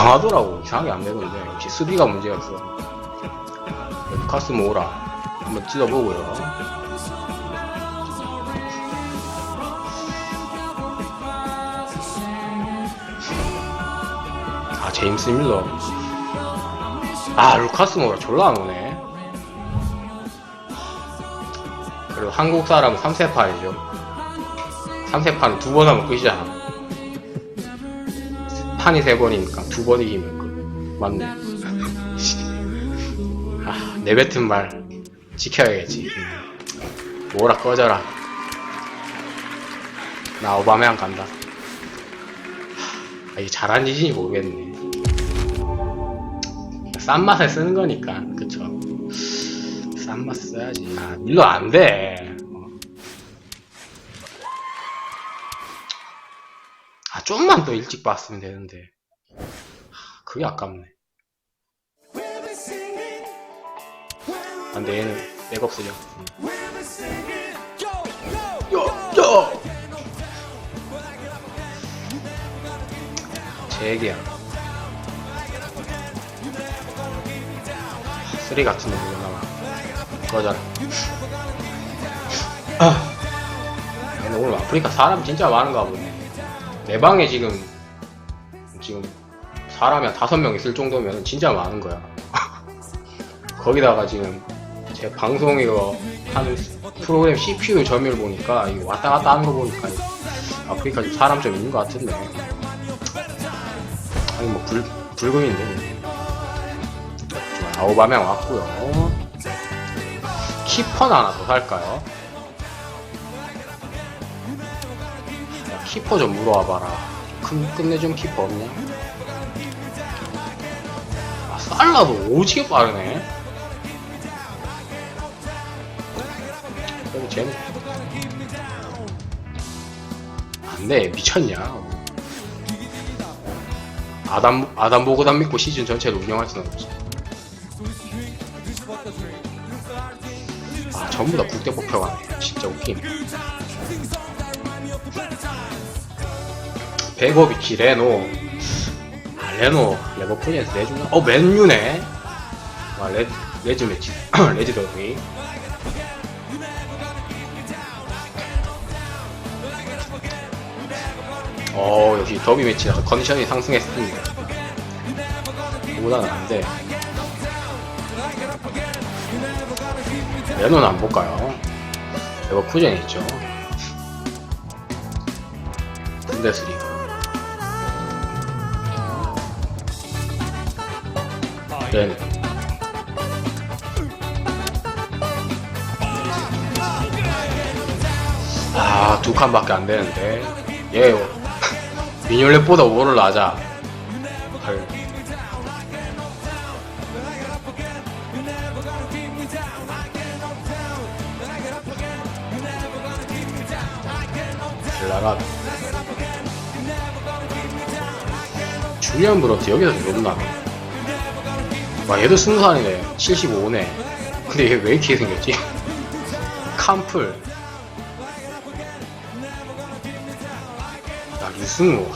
이상하더라고. 이상하게 안 되던데. 역시 수비가 문제였어. 루카스 모우라. 한번 찔러보고요. 아, 제임스 밀러. 아, 루카스 모우라 졸라 안 오네. 그리고 한국 사람은 3세판이죠. 3세판은 두 번 하면 끝이잖아. 판이 세 번이니까 두 번 이기면 끝. 맞네. 아, 내뱉은 말 지켜야겠지. 뭐라 꺼져라. 나 오바메양 간다. 아, 이게 잘한 짓인지 모르겠네. 싼 맛에 쓰는 거니까, 그쵸? 싼 맛 써야지. 아, 밀로 안 돼. 어. 아, 좀만 더 일찍 봤으면 되는데. 하, 그게 아깝네. 아, 근데 얘는 백업 쓰죠. 요, 요! 제 얘기야. 쓰리 같은 놈이 나와. 꺼져라. 아. 근데 오늘 아프리카 사람 진짜 많은가 보네. 내 방에 지금, 지금 사람이 한 다섯 명 있을 정도면 진짜 많은 거야. 거기다가 지금 제 방송 이거 하는 프로그램 CPU 점유율 보니까 이거 왔다 갔다 하는 거 보니까 아프리카 좀 사람 좀 있는 것 같은데. 아니 뭐 불, 불금인데. 아오바명 왔고요. 키퍼는 하나 더 살까요? 키퍼 좀 물어와봐라. 큰, 끝내준 키퍼 없냐? 아, 살라도 오지게 빠르네. 그래도 쟤는. 안 돼, 미쳤냐. 아담, 아담 보고담 믿고 시즌 전체를 운영할 수는 없지. 아, 전부 다 국대 뽑혀가네. 진짜 웃기네. 베고비치, 레노. 아, 레노, 레버쿠젠에서 내주나? 어, 맨유네? 와, 레, 레즈 매치. 레즈 더비. 어, 역시 더비 매치라서 컨디션이 상승했습니다. 보다는 안 돼. 레노는 안 볼까요? 레버쿠젠이 있죠. 분데스리가. 레노. 아, 두 칸밖에 안 되는데. 얘, 미니올렛보다 5를 낮아. 헐. 잘 나가. 줄리안 브런트 여기서 높나? 와, 얘도 스무 살이네. 75네. 근데 얘 왜 이렇게 생겼지? 캄플. 야, 유승우.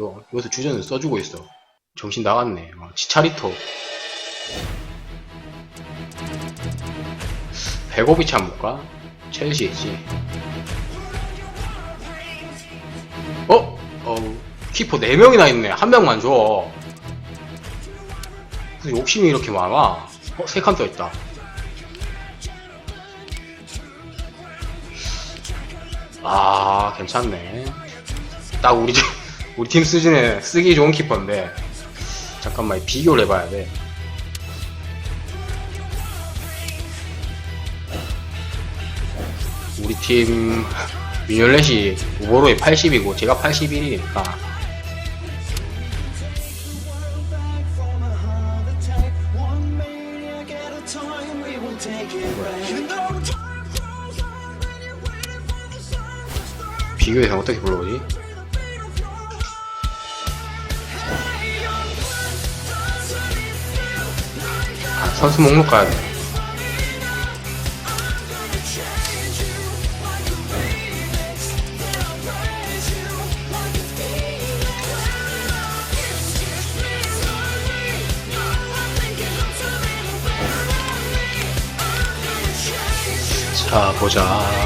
요, 여기서 주전을 써주고 있어. 정신 나갔네. 어, 치차리토. 베고비치 한 볼까? 첼시 있지. 어? 어, 키퍼 4명이나 있네. 한 명만 줘. 욕심이 이렇게 많아? 어, 세칸 떠있다. 아, 괜찮네. 딱 우리 집- 우리 팀 수준에 쓰기 좋은 키퍼인데 잠깐만 비교를 해봐야 돼. 우리 팀 미뉴렛이 우보로이 80이고 제가 81이니까 비교해서 어떻게 불러오지? 아, 선수 목록 가야 돼. 자, 보자.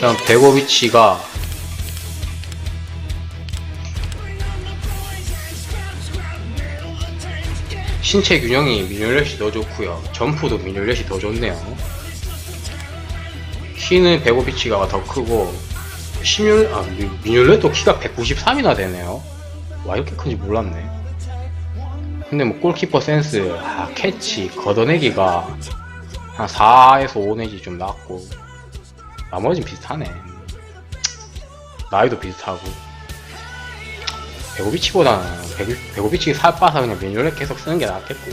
일단 베고비치가 신체 균형이 미뉴렛이 더 좋고요. 점프도 미뉴렛이 더 좋네요. 키는 베고비치가 더 크고 시뮬 아 미- 미뉴렛도 키가 193이나 되네요. 와 이렇게 큰지 몰랐네. 근데 뭐 골키퍼 센스 아, 캐치 걷어내기가 한 4에서 5 내지 좀 낮고 나머진 비슷하네 나이도 비슷하고 베고비치보다는 베고- 베고비치 살 빠서 그냥 미뉴렛 계속 쓰는 게 낫겠고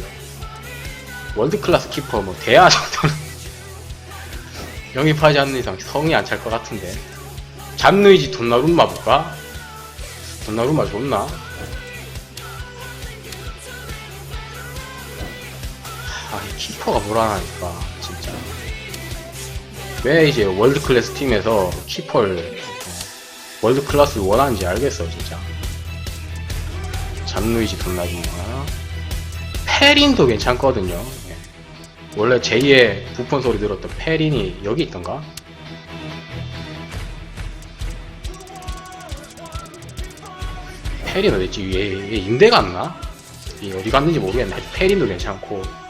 월드 클래스 키퍼 뭐 대야 정도는 영입하지 않는 이상 성이 안 찰 것 같은데 잡누이지 돈나룸마 볼까? 돈나룸마 좋나? 아, 이 키퍼가 불안하니까. 왜 이제 월드 클래스 팀에서 어, 월드 클래스를 원하는지 알겠어, 진짜. 잡누이지 돈나룸마. 페린도 괜찮거든요. 예. 원래 제2의 부폰 소리 들었던 페린이 여기 있던가? 페린 어딨지? 얘, 얘 임대 갔나? 얘 어디 갔는지 모르겠네. 페린도 괜찮고.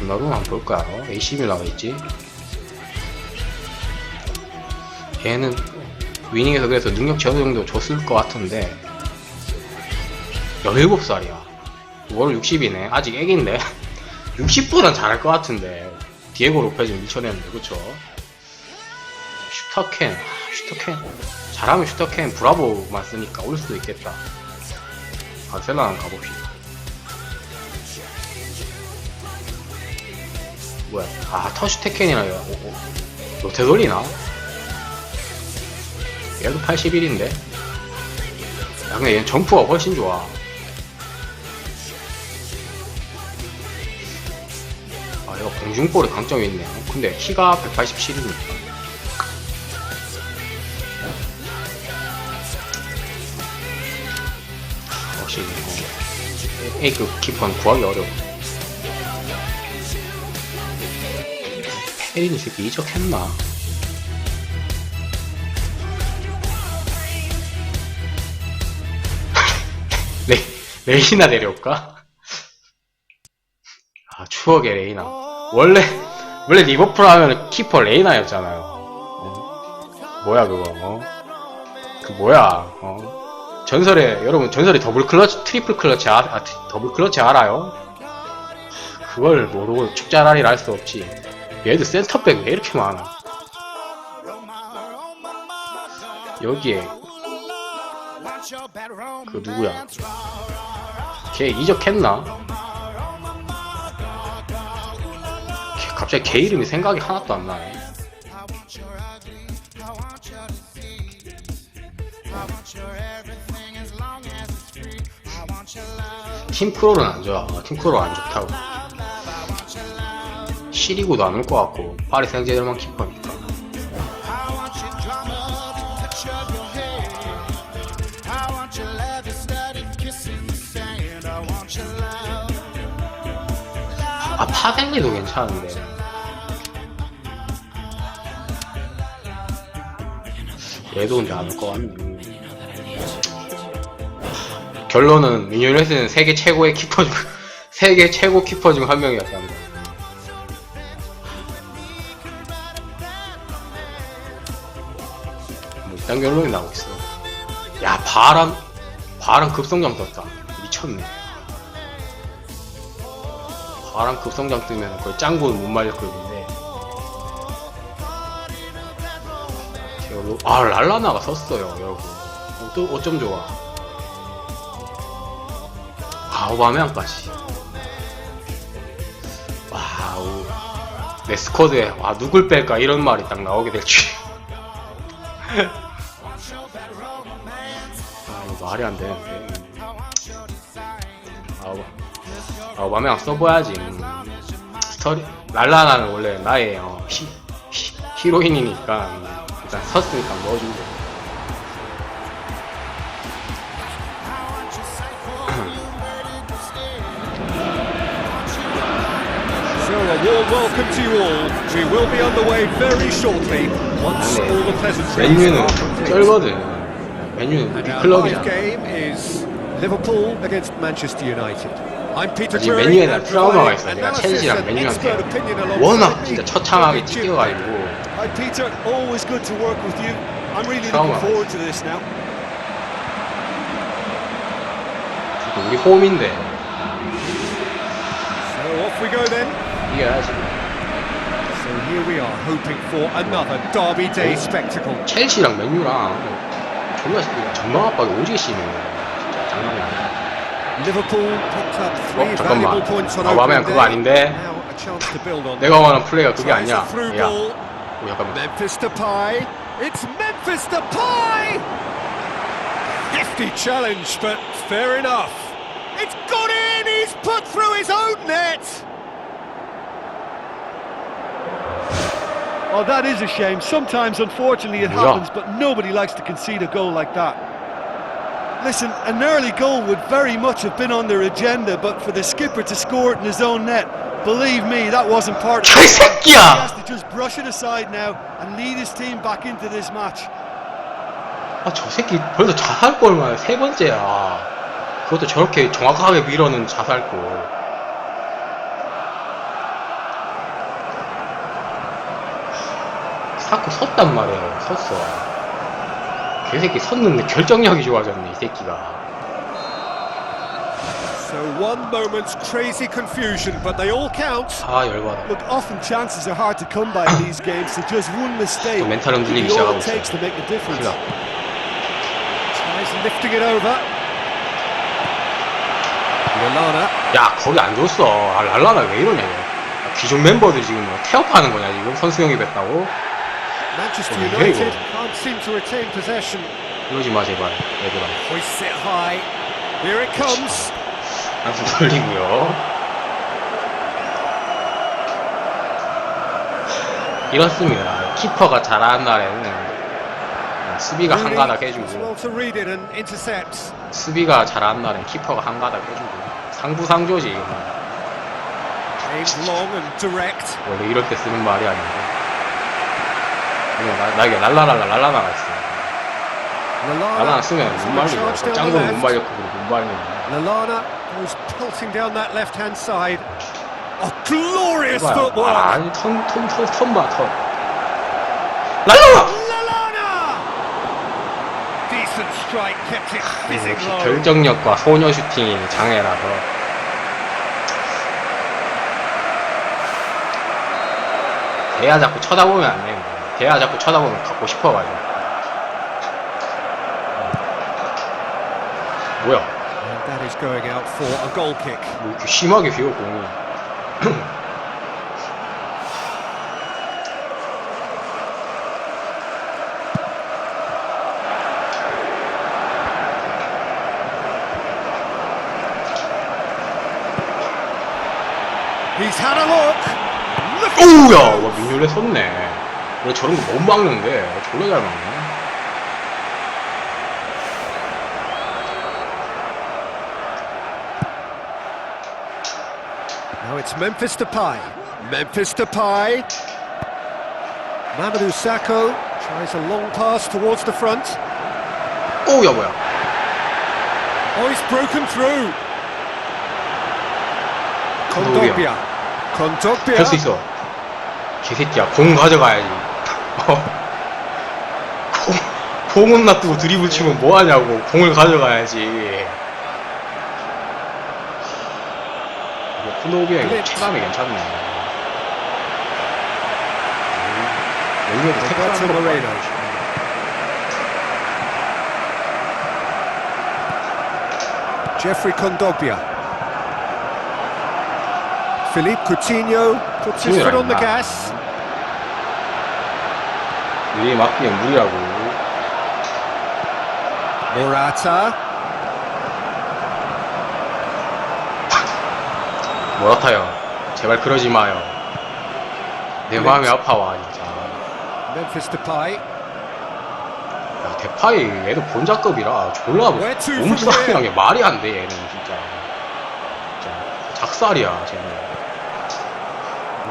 한번 볼까요? AC 밀라가 있지? 얘는 위닝에서 그래서 능력치 어느 정도 줬을 것 같은데 17살이야. 월 60이네. 아직 애기인데. 60보단 잘할 것 같은데. 디에고 로페즈 미쳐냈는데 그쵸? 슈터캔. 아, 슈터캔. 잘하면 슈터캔 브라보만 쓰니까 올 수도 있겠다. 바셀라 한번 가봅시다 뭐야? 아 터슈테켄이나 어, 어, 로테 돌리나? 얘도 81인데? 야 근데 얘는 점프가 훨씬 좋아. 아 얘가 공중볼에 강점이 있네요 근데 키가 187이니까 역시 어, A급 키퍼는 구하기 어려워 페린이 새끼 이적했나? 레, 레이나 내려올까? 아, 추억의 레이나. 원래, 원래 리버풀 하면 키퍼 레이나였잖아요. 어? 뭐야, 그거, 어? 그 뭐야, 어? 전설의, 여러분, 전설의 더블 클러치, 트리플 클러치, 아, 아, 트- 더블 클러치 알아요? 그걸 모르고 축자라리를 할 수 없지. 얘들 센터백 왜 이렇게 많아? 여기에 그 누구야? 걔 이적했나? 걔 갑자기 걔 이름이 생각이 하나도 안 나네. 팀크롤은 안 좋아. 팀크롤 안 좋다고. 시리고도 안 올 것 같고 파리 생제르맹 키퍼니까. 아 파델리도 괜찮은데. 얘도 이제 안올 것 같네. 결론은 미뉴렛은 세계 최고의 키퍼 중 세계 최고 키퍼 중 한 명이었답니다. 뭐 이딴 결론이 나오고 있어. 야 바람 바람 급성장 떴다. 미쳤네. 바람 급성장 뜨면 거의 짱구는 못 말릴 급인데. 아 랄라나가 섰어요 여러분. 또 어쩜 좋아. 아 오바메양까지. 와우. 내 스쿼드에 와 누굴 뺄까 이런 말이 딱 나오게 될 줄. 아 말이 안 되는데. 아, 오- 아 오바메양 써봐야지. 음. 스토리 랄라나는 원래 나의 어, 히, 히, 히로인이니까 음, 일단 섰으니까 are complete. 쩔거든. Live 클럽이잖아. game is Liverpool against Manchester United. I'm Peter 아직 Drury 맨유에 대한 and 트라우마가 providing 있어. 내가 analysis 첼시랑 and 맨유한테 expert opinion alongside 워낙 me. 진짜 처참하게 David Jim. 찢겨가지고 Hi Peter, always good to work with you. I'm really Trauma. looking forward to this now. 우리 홈인데 So off we go then. 이겨야지. So here we are, hoping for another Derby Day spectacle. 첼시랑 맨유랑 존나 이거 전방 압박이 오지게 심해. 진짜 장난이 아니야. 어, 잠깐만. 아, 마음에 opening 그거. 아닌데. To. 내가 원하는 플레이가 그게 아니야. 야. 어, 잠깐만. Memphis Depay. It's Memphis Depay. Hefty challenge, but fair enough. It's got in. He's put through his own net. Oh, that is a shame. Sometimes, unfortunately, it Yeah. happens, but nobody likes to concede a goal like that. Listen, an early goal would very much have been on their agenda, but for the skipper to score it in his own net, believe me, that wasn't part of it. He 개새끼야! has to just brush it aside now and lead his team back into this match. 아, 저 새끼 벌써 자살골만 세 번째야. 그것도 저렇게 정확하게 밀어는 자살골. 사코 섰단 말이에요. 섰어. 개새끼 섰는데 결정력이 좋아졌네, 이 새끼가. So one moment's crazy confusion, but they all count. 아, 열받아. Look, often chances are hard to come by in these games, so just one mistake 또 멘탈 흔들리기 all 시작하고 it 있어. takes to make a difference. 큰일 나. Tries lifting it over. Lallana. 야, 거기 안 줬어. 아, 랄라나 왜 이러냐, 이거. 아, 기존 멤버들 지금 뭐 태업하는 거냐, 지금? 선수 영입 했다고? Manchester Oh, United can't seem to retain possession. 이러지 마, 제발. 얘들아. Hoists it high. Here it comes. 한숨 돌리고요. 이렇습니다. 키퍼가 잘하는 날에는 수비가 한가닥 해주고. 수비가 잘하는 날엔 키퍼가 한가닥 해주고 상부상조지 이거. 원래 때 쓰는 말이 아닌데 나, 나에게 랄라랄라 랄라나가 있어 랄라나 쓰면 못 말리고 짱구는 못 left. 말렸고 그리고 못 말리는 Lallana goes pelting down that left-hand side. Oh, glorious 아, footwork! 아니 턴턴턴턴봐 턴 랄라나 역시. 결정력과 소녀 슈팅이 장애라서 대야 자꾸 쳐다보면 안 됩니다. 대야 자꾸 쳐다보면 갖고 싶어가지고. 뭐야? That is going out for a goal kick. 뭐 이렇게 심하게 휘어 공이. He's had a look. 오우야! 와 민율레 섰네. 왜 저런 거 못 막는데? 졸라 잘 막네. Now it's Memphis Depay. Memphis Depay. Mamadou Sakho tries a long pass towards the front. 오우야 뭐야? Oh, he's broken through. Kondogbia. Kondogbia. Kondogbia. 할수 있어. 개새끼야, 공 가져가야지. 어. 공, 공은 놔두고 드리블 치면 뭐하냐고. 공을 가져가야지. 이거 쿠노비아 이거 체감이 괜찮네. 여기에도 태클하는 거 Moreno. Jeffrey Kondogbia. Philippe Coutinho puts his foot on the gas. 이 막기엔 무리라고. Morata. 뭐라타요. 제발 그러지 마요. 내 마음이 아파와, 진짜. Memphis Depay. 야, 대파이 얘도 본자급이라 졸라 뭐 Where to from 몸싸움이란 게 말이 안 돼 얘는 진짜 진짜 작살이야 쟤는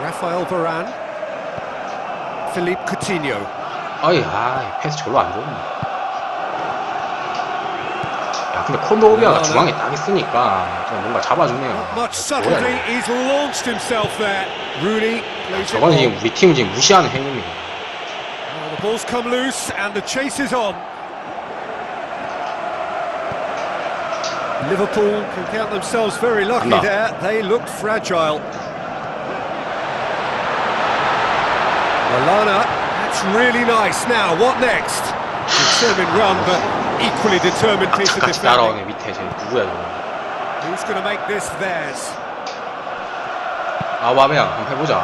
Rafael Varane. Philippe Coutinho. 아이, 아, 패스 별로 안 좋네. 야, 근데 콘도비아가 중앙에 딱 있으니까 좀 뭔가 잡아주네요. 저거는 on. 지금 우리 팀 지금 무시하는 행위입니다. Well, the ball's come loose and the chase is on. Liverpool can count themselves very lucky 간다. there. They looked fragile. Lallana, that's really nice. Now, what next? Determined run, but equally determined piece of 같이 defending. 따라오네 밑에 쟤 누구야 저거. Who's going to make this theirs? 아, 와메야 한번 해보자.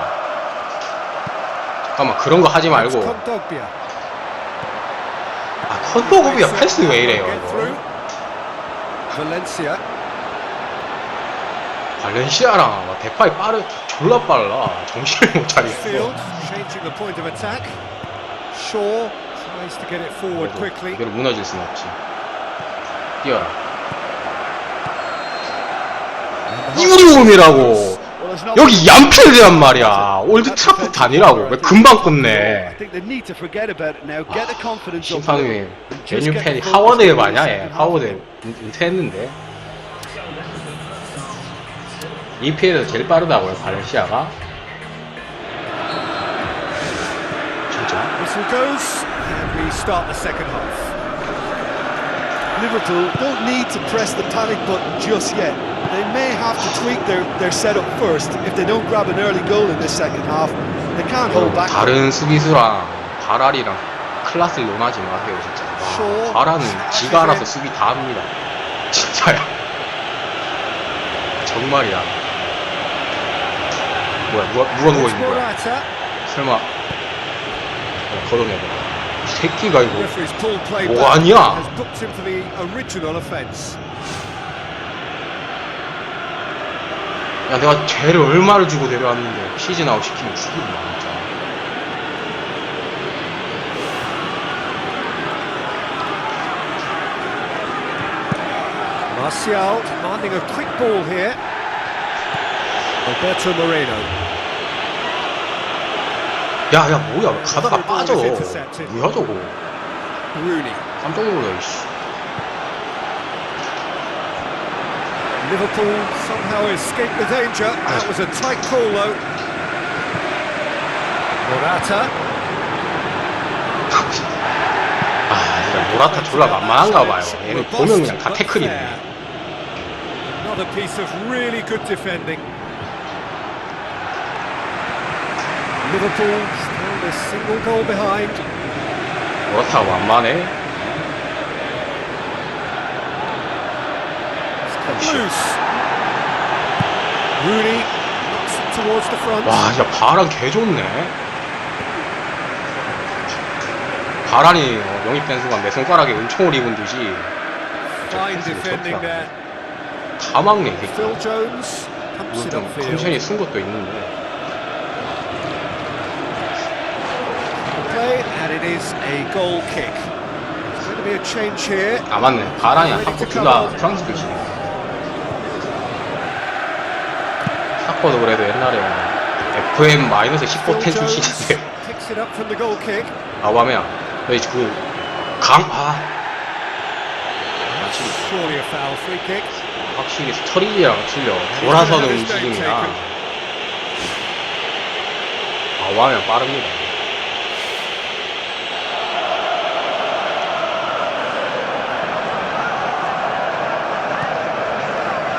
잠깐만 그런 거 하지 말고. Kondogbia. 아, 콘도비아 패스 왜 이래요? Get 이거? through. Valencia. 발렌시아랑 막 대파이 빠르 졸라 빨라. 정신을 못 차리겠어. Field changing the point of attack. Shaw tries to get it forward quickly. 이대로 무너질 순 없지. 뛰어라. not 여기 얀필드란 말이야. 올드 트라포트 아니라고. 왜 금방 끝내? Just 메뉴 팬이 하워드 마냐 얘. 하워드 은- 은퇴했는데. EPL에서 제일 빠르다고요 발렌시아가. 진짜? Whistle goes, and we start the second half. Liverpool don't need to press the panic button just yet. They may have to tweak their, their setup first. If they don't grab an early goal in this second half, they can't hold back. 다른 수비수랑 바랄이랑 클라스를 논하지 마세요 진짜. 와, 바랄은 지가 알아서 수비 다 합니다. 진짜야. 정말이야. 뭐야 누가 누가 누워 있는 거야? 설마 어, 이 새끼가 이거 뭐. 아니야? 야 내가 쟤를 얼마를 주고 데려왔는데 시즌 아웃 시키면 죽이구나 진짜. Martial demanding a quick ball here. Alberto Moreno. 야 야 뭐야 왜 가다가 빠져. 뭐야 저거. 깜짝 놀라 이씨. Liverpool somehow escaped the danger. That was a tight call though. Morata. 아 진짜 모라타 졸라 만만한가 봐요. 얘는 보면 그냥 다 태클이네. Another piece of really good defending. Liverpool still a single goal behind. 모라타가 만만해. Loose. Rooney knocks it towards the front. 와 진짜 바란 개 좋네. 바란이 어, 영입된 순간 내 손가락에 은총을 입은 듯이 Fine defending there. 다 막네 이 새끼. Phil Jones pumps 물론 it 좀 upfield. 컨디션이 쓴 것도 있는데 Play and it is a goal kick. There's going to be a change here. 아 맞네 아까 둘다 프랑스 출신이야 사커도 그래도 옛날에 FM 마이너스 15 Phil 텐 Jones 출신인데 picks it up from the goal kick. 아바메야 그강아 Surely a foul free kick. 확실히 스터리지랑 틀려 돌아서는 움직임이야 아바메야 빠릅니다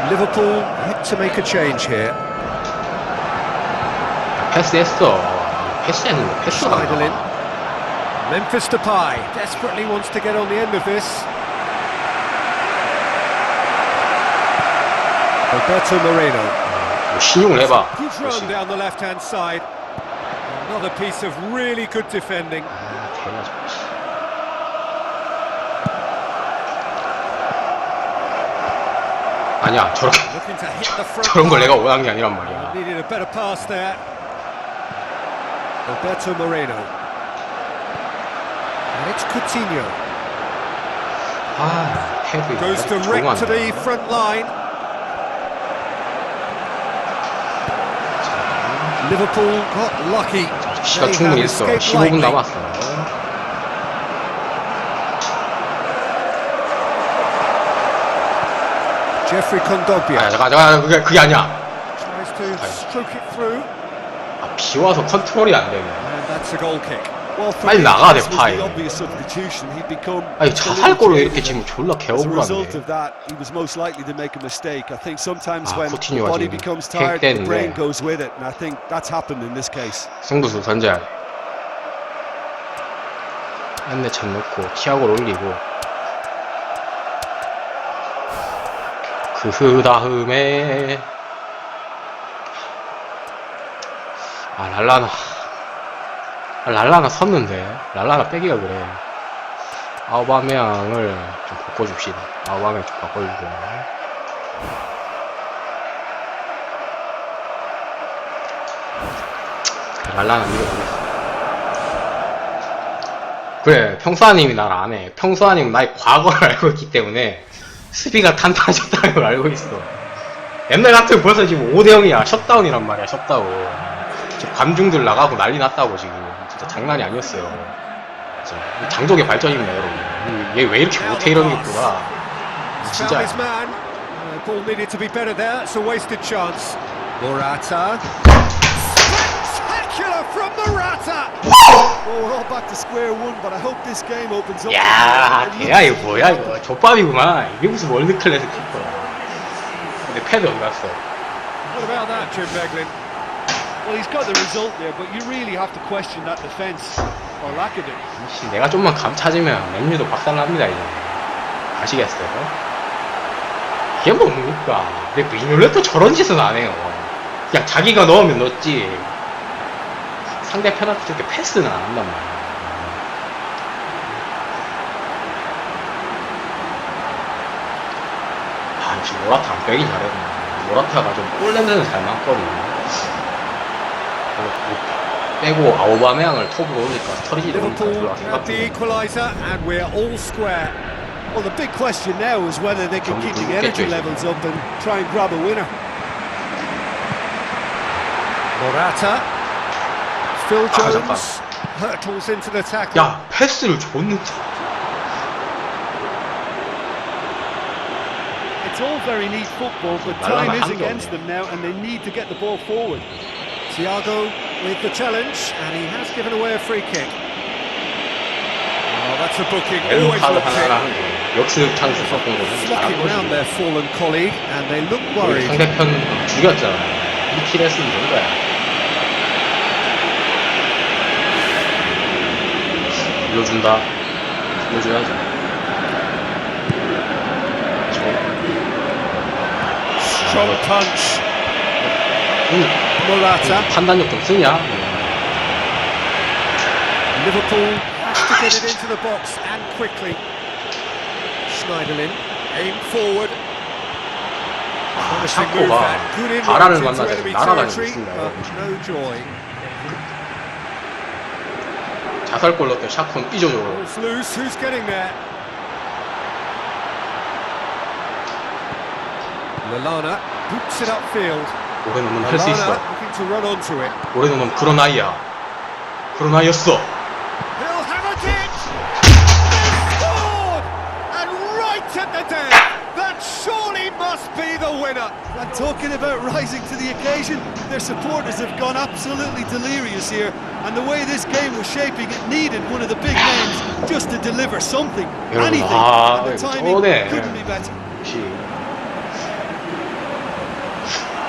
Liverpool had to make a change here. 패스했어 패스했는데 패스가 안 Schneiderlin. 나와 Memphis Depay desperately wants to get on the end of this. Alberto Moreno. 뭐 신용을 해봐 Good 그렇지. run down the left-hand side. Another piece of really good defending. 아, 대낮 아니야 저렇게 the front. 저런 걸. 내가 원한 게 아니란 말이야. 아 헤드 Goes direct to the front line. Liverpool got lucky. 시간 충분히 있어. escaped 15분 lightly. 남았어. Jeffrey Kondogbia 아, 잠깐, 잠깐, 그게, 그게 아니야. tries to stroke it through, 아, 비 와서 컨트롤이 안 되네. and that's a goal kick. Well, for 빨리 나가야 돼, was 파이. the obvious substitution. He'd become 아니, 자살골로 little 이렇게 지금 졸라 and As a result 개억울하네. of that, he was most likely to make a mistake. I think sometimes 아, when the 코티뉴가 body 지금 becomes tired, the 팽 brain 때는데. goes with it, and I think that's happened in this case. 승부수 돼. 안내 참 넣고, 티아고를 올리고. 그 다음에, 아, 랄라나. 아, 랄라나 섰는데. 랄라나 빼기가 그래. 아우바메양을 좀 바꿔줍시다. 아우바메양 좀 바꿔주고. 랄라나 밀어보겠어. 그래, 평수아님이 날 안 해. 평수아님은 나의 과거를 알고 있기 때문에 수비가 탄탄해졌다는 걸 알고 있어. 옛날 같으면 벌써 지금 5대0이야. 셧다운이란 말이야, 셧다운. 지금 관중들 나가고 난리 났다고 지금. 진짜 장난이 아니었어요. 진짜 장족의 발전입니다, 여러분. 얘 왜 이렇게 못해 이러겠구나. He's 진짜. found his man. Uh, ball. 야, 걔야 이거 뭐야 이거 족밥이구만. 이게 무슨 월드 클래스 키퍼야. 근데 패드 어디 갔어? What about that, Jim Beglin? Well, he's got the result there, but you really have to question that defence or lack of it. 씨, 내가 좀만 감 찾으면 맨유도 박살납니다 이제. 아시겠어요? 이게 뭡니까? 근데 미뉴레도 저런 짓은 안 해요. 그냥 자기가 넣으면 넣었지. 상대편한테 저렇게 패스는 안 한단 말이야. 아, 역시 모라타 안 빼긴 잘했네. 모라타가 좀볼 냄새는 잘 맡거든요. 빼고 아오바메양을 톱으로 and we're all square. Well, the big question now is whether they can keep the energy levels up and try and grab a winner. Morata. Phil Ah, Jones hurtles into the tackle. 야 패스를 줬는데 It's all very neat football, but 말라나 time is 한도 against 없네. them now, and they need to get the ball forward. Thiago with the challenge, and he has given away a free kick. Oh, that's a booking. Always 왼팔 looked 하나를 it. 하는 거예요 역습 찬스 썼던 거는 Flocking round their fallen colleague, and they look 우리 worried. 상대편 죽였잖아 1킬 했으면 된 거야 불러준다 불러줘야죠 Strong punch. 음, Morata. 판단력 좀 쓰냐? Liverpool has to get it into the box and quickly. Schneiderlin aim forward. 아, 샤코가 만나서 enemy 날아다니고 있습니다 but 여러분. no joy. 자살골 넣었던 샤코는 삐져줘 Ball's loose. Who's getting there? Lalana boots it upfield. 올해 놈은 할 수 있어 Lalana looking to run onto it. 올해 놈은 그런 아이야 그런 아이였어 He'll have a kick. They've scored! And right at the death. That surely must be the winner. And talking about rising to the occasion, their supporters have gone absolutely delirious here. And the way this game was shaping, it needed one of the big names just to deliver something, 여러분, anything. 아, and the 이거 timing 쩌네. couldn't be better. 역시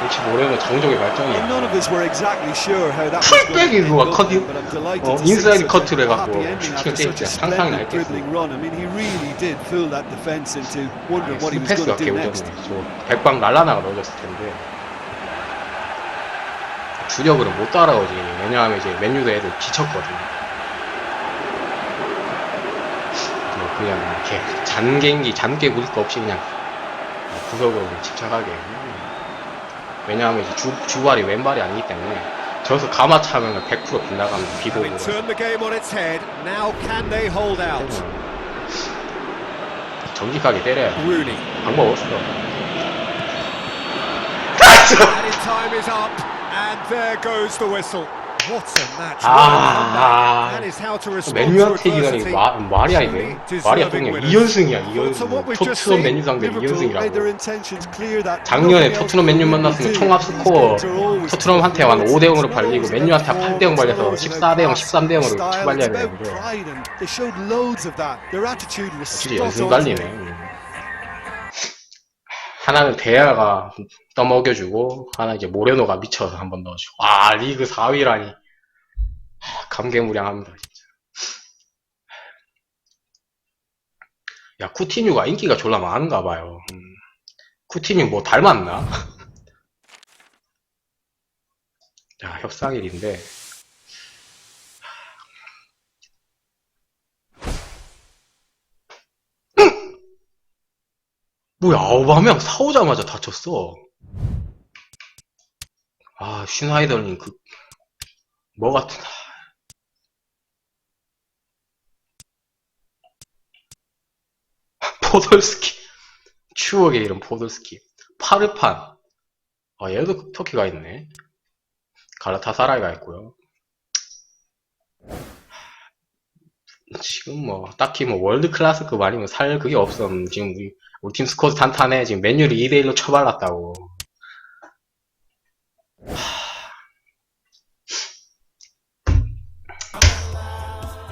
역시 올해는 정적의 발전이야 Well, none of us were exactly sure how that was going to 풀백이 end 그거 up, 컷이 but I'm delighted 어, to see 인사이드 such 커트를 a 해갖고 happy ending 슈팅을 after such a 때렸지. 상상이 splendid 나겠어. dribbling run. I mean, he really did fool that defence into wondering what he was going 패스가 to do next. 개우졌네 저 백방 날라나가 넣어졌을 텐데 주력으로 못 따라오지. 왜냐하면 이제 맨유도 애들 지쳤거든 뭐 그냥 이렇게 잔개인기 잔개 부릴 거 없이 그냥 구석으로 집착하게. 왜냐하면 이제 주, 주발이 왼발이 아니기 때문에 저기서 가마 차면 100% 빗나가면 비속으로 Having turned the game on its head, now can they hold out? 정직하게 때려야. 방법 없어 And there goes the whistle. What a match. Ah. That is how to respond to 맨유한테 이기다니 adversity. 마, 말이야 이게 말이야 똥이야 2연승이야 So what 2연승 we've just 토트넘 맨유 상대 Liverpool made their 2연승이라고 intentions clear that 작년에 토트넘 맨유 they 만났으면. 총합 스코어 토트넘한테. 한 5대 0으로 It's 발리고 not 맨유한테 always 8대 0 발려서 about 14대 0 13대 0으로 style, 투발려야 it's about 되는데 spot 연승 음. 하나는 대야가 떠먹여주고 하나 이제 모레노가 미쳐서 한번 넣어주고. 아 리그 4위라니. 감개무량합니다 진짜. 야 쿠티뉴가 인기가 졸라 많은가 봐요. 음. 쿠티뉴 뭐 닮았나? 자 협상일인데 뭐야 아우바명 사오자마자 다쳤어. 아 슈나이더님 그 뭐 같은 포돌스키. 추억의 이름 포돌스키. 파르판. 아 얘도 터키가 있네. 갈라타사라이가 있고요. 지금 뭐 딱히 뭐 월드 클래스급 아니면 살 그게 없어 음, 지금 우리, 우리 팀 스쿼드 탄탄해. 지금 맨유를 2대1로 쳐발랐다고.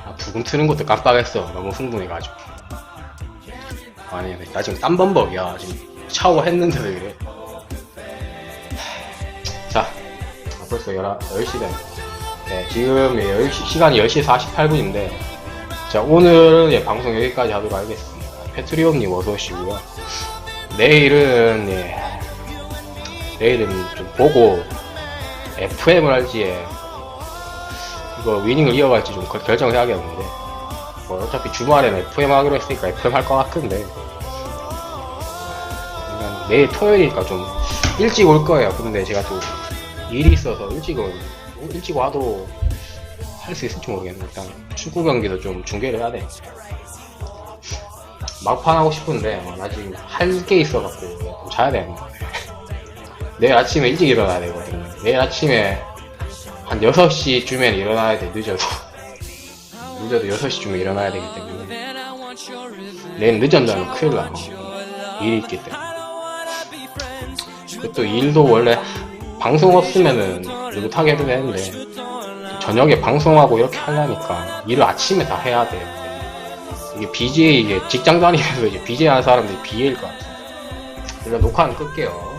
아, 부금 트는 것도 깜빡했어. 너무 흥분해가지고. 아니 나 지금 땀범벅이야. 지금 샤워했는데도 이래? 자 아, 벌써 11, 10시 됐네. 네, 지금 10시, 시간이 10시 48분인데 자 오늘은 예, 방송 여기까지 하도록 하겠습니다 페트리온님 어서오시고요. 내일은 예, 내일은 좀 보고 FM을 할지 예, 이거 위닝을 이어갈지 좀 결- 결정을 해야겠는데 뭐 어차피 주말에는 FM 하기로 했으니까 FM 할 것 같은데 내일 토요일이니까 좀 일찍 올 거예요. 근데 제가 또 일이 있어서 일찍 은 일찍 와도 할 수 있을지 모르겠네 일단 축구 경기도 좀 중계를 해야 돼 막판 하고 싶은데 어, 나 지금 할 게 있어갖고 좀 자야 되는데 내일 아침에 일찍 일어나야 되거든요 내일 아침에 한 6시쯤에 일어나야 돼 늦어도. 늦어도 6시쯤에 일어나야 되기 때문에. 내일 늦었다면 큰일 나 일이 있기 때문에. 그것도 일도 원래 방송 없으면은 못하게 해도 되는데 저녁에 방송하고 이렇게 하려니까 일을 아침에 다 해야 돼 이게 BJ 이게 직장 다니면서 이제 BJ 하는 사람들이 BA일 것 같아 일단 녹화는 끌게요